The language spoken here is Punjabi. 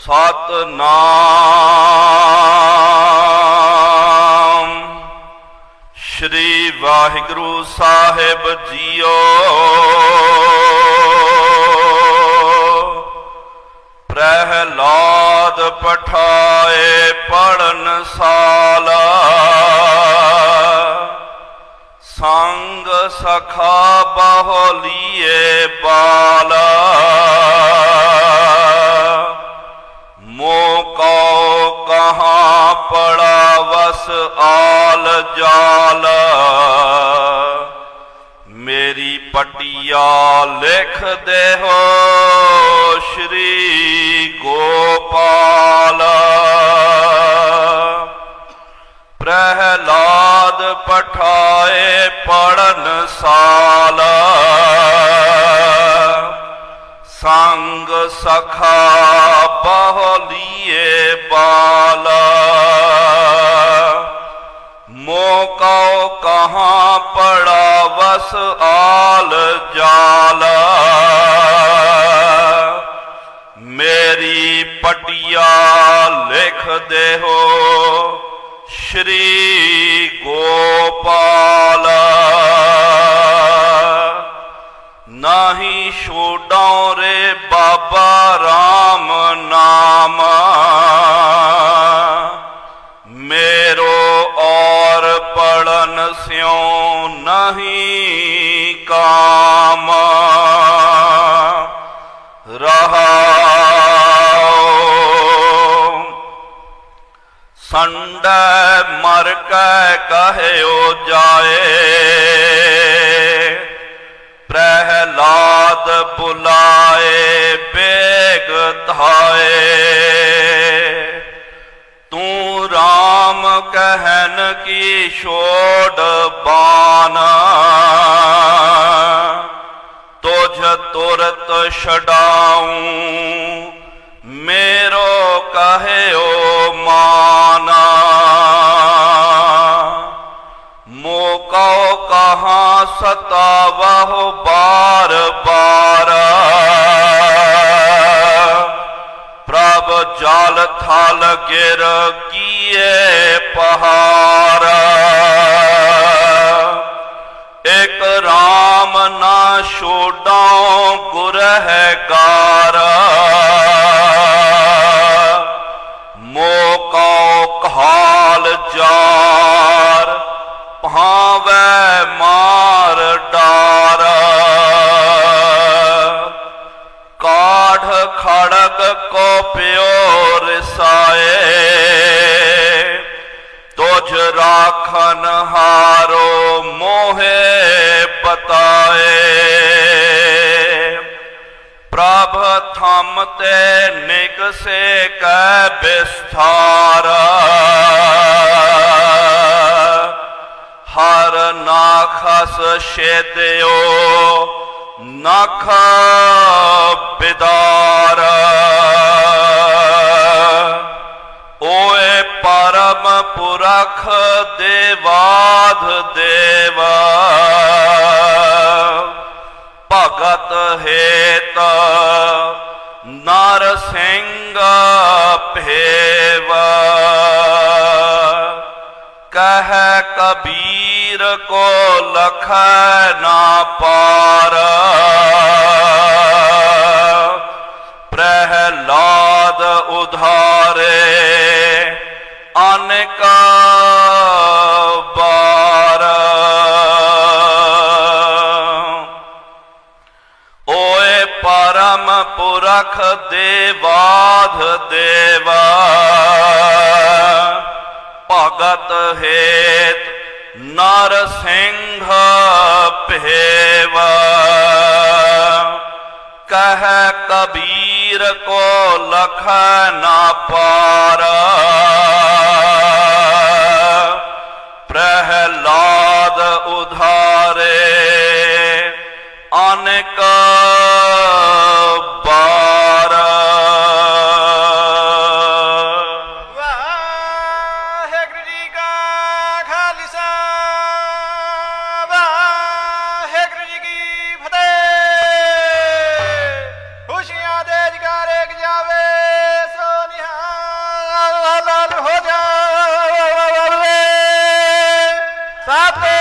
ਸਤਨਾਮ। ਸ਼੍ਰੀ ਵਾਹਿਗੁਰੂ ਸਾਹਿਬ ਜੀਓ। ਪ੍ਰਹਿਲਾਦ ਪਠਾਏ ਪੜਨ ਸਾਲਾ। ਸੰਗ ਸਖਾ ਬਹੁਲੀਏ ਬਾਲਾ। ਆਲ ਜਾਲ। ਮੇਰੀ ਪਟਿਆ ਲਿਖ ਦੇ ਹੋ ਸ਼੍ਰੀ ਗੋਪਾਲ। ਪ੍ਰਹਿਲਾਦ ਪਠਾਏ ਪੜਨ ਸਾਲ। ਸੰਗ ਸਖਾ ਬਹੁਲੀਏ ਬਾਲ। ਕਹਾਂ ਪੜਾ ਵਸ ਆਲ ਜਾਲ। ਮੇਰੀ ਪਟਿਆ ਲਿਖ ਦੇ ਹੋ ਸ਼੍ਰੀ ਗੋਪਾਲ। ਨਾਹੀ ਛੋਡਾਂ ਰੇ ਬਾਬਾ RAM ਸੰਡੈ ਮਰ ਕੈ ਕਹਿਓ ਜਾਏ। ਪ੍ਰਹਿਲਾਦ ਬੁਲਾਏ, ਬੇਗ ਧਾਏ। ਤੂੰ RAM ਕਹਿਨ ਕੀ ਛੋੜ ਬਾਨ? ਤੁਝ ਤੁਰਤ ਛਡਾਉ। ਮੇਰੋ ਕਹਾਂ ਸਤਾਵਹੁ ਬਾਰ ਬਾਰ। ਪ੍ਰਭ ਜਲ ਥਲ ਗਿਰ ਕੀਏ ਪਹਾੜ ਇਕ RAM ਨਾ ਛੋਡਾਂ ਗੁਰ ਹੈ ਗਾਰ ਮੋਕਉ ਕਹਾਲ ਜਾਰ ਪਿਓ ਰਸਾਏ ਤੁਝ ਰਾਖਨ ਹਾਰੋ ਮੋਹੇ ਬਤਾਏ ਪ੍ਰਭ ਥਮ ਤੇ ਨਿਕਸੇ ਕੈ ਬਿਸਥਾਰ ਹਰ ਨਾਖਸ ਛੇਦਿਓ ਨਖ ਬਿਦਾਰ ਓਏ ਪਰਮ ਪੁਰਖ ਦੇਵਾਧ ਦੇਵਾ। ਭਗਤ ਹੇਤ ਨਰ ਸਿੰਘ ਭੇਵ। ਕਹਿ ਕਬੀਰ ਕੋ ਲਖ ਨਾ ਪਾਰ। ਪ੍ਰਹਿਲਾਦ ਉਧਾਰ ਅਨੇਕ ਬਾਰ। ਓਏ ਪਰਮ ਪੁਰਖ ਦੇਵਾਧ ਦੇਵਾ, ਭਗਤ ਹੇਤ ਨਰ ਸਿੰਘ ਭੇਵਾ। ਕਹਿ ਕਬੀਰ ਕੋ ਲਖ ਨਾ ਪਾ ¡Pape!